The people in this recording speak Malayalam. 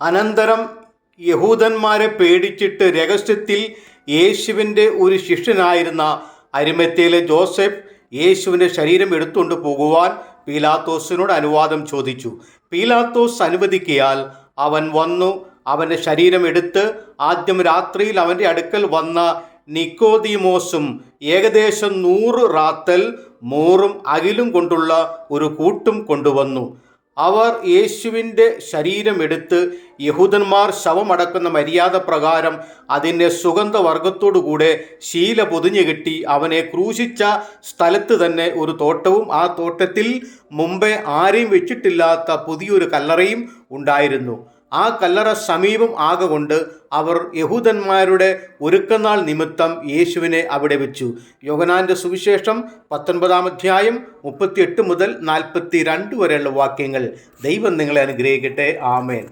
അനന്തരം യഹൂദന്മാരെ പേടിച്ചിട്ട് രഹസ്യത്തിൽ യേശുവിന്റെ ഒരു ശിഷ്യനായിരുന്ന അരിമത്യയിലെ ജോസഫ് യേശുവിന്റെ ശരീരം എടുത്തുകൊണ്ട് പോകുവാൻ പീലാത്തോസിനോട് അനുവാദം ചോദിച്ചു. പീലാത്തോസ് അനുവദിക്കിയാൽ അവൻ വന്നു അവന്റെ ശരീരം എടുത്ത് ആദ്യം രാത്രിയിൽ അവന്റെ അടുക്കൽ വന്ന നിക്കോദിമോസും ഏകദേശം നൂറ് റാത്തൽ മോറും അകിലും കൊണ്ടുള്ള ഒരു കൂട്ടും കൊണ്ടുവന്നു. അവർ യേശുവിന്റെ ശരീരമെടുത്ത് യഹൂദന്മാർ ശവമടക്കുന്ന മര്യാദ പ്രകാരം അതിന്റെ സുഗന്ധവർഗത്തോടുകൂടെ ശീല പൊതിഞ്ഞു കെട്ടി അവനെ ക്രൂശിച്ച സ്ഥലത്ത് തന്നെ ഒരു തോട്ടവും ആ തോട്ടത്തിൽ മുമ്പേ ആരെയും വെച്ചിട്ടില്ലാത്ത പുതിയൊരു കല്ലറയും ഉണ്ടായിരുന്നു. ആ കല്ലറ സമീപം ആകൊണ്ട് അവർ യഹൂദന്മാരുടെ ഒരുക്കനാൾ നിമിത്തം യേശുവിനെ അവിടെ വെച്ചു. യോഗനാന്റെ സുവിശേഷം പത്തൊൻപതാം അധ്യായം മുപ്പത്തിയെട്ട് മുതൽ നാൽപ്പത്തി രണ്ട് വരെയുള്ള വാക്യങ്ങൾ ദൈവം നിങ്ങളെ അനുഗ്രഹിക്കട്ടെ. ആമേൻ.